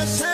person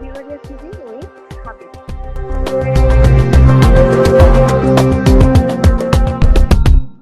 বিভাগের CG উনি